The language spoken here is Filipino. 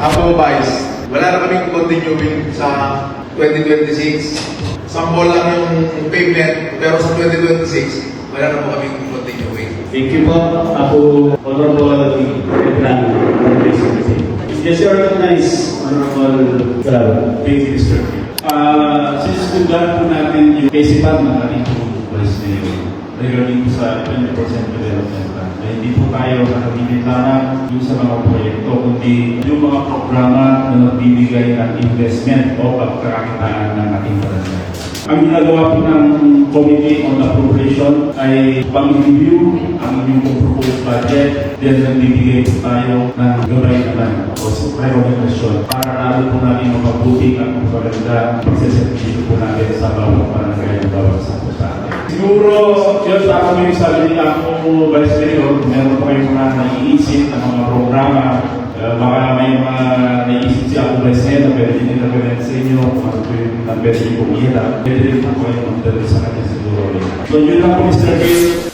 Apo Vice, wala na kaming continuing sa 2026. Sambol lang yung payment, pero sa 2026, wala na po kaming continuing. Thank you po, Apo Honorable Veteran Yes, sir, recognize Honorable Bravo. Thank you, Mr. Ah, since tunggan po natin yung kaisipan ng ating police ngayon regarding po sa 20% development plan, po tayo nakabibig lamang yung sa mga proyekto, kundi yung mga programa na nagbibigay ng investment o pagkakakitaan ng ating barangay. Ang ginagawa po ng Committee on Appropriation ay pang-review ang inyong proposed budget, then nagbibigay po tayo ng gabay naman o prioritization para lalo po natin mapabuti ang maganda pagsaservisyo po natin sa bawat barangay ng bawat sa. Siguro, yun sa kami sabi ni ako, Vice Mayor, meron pa kayong mga naiisip na mga programa Uh, baka may mga naisip si Ako Vice Mayor na pwede din nila sa inyo kung ano po yung na pwede pumira. Pwede rin po kayo magdala sa kanya siguro. So yun lang po Mr. Bill.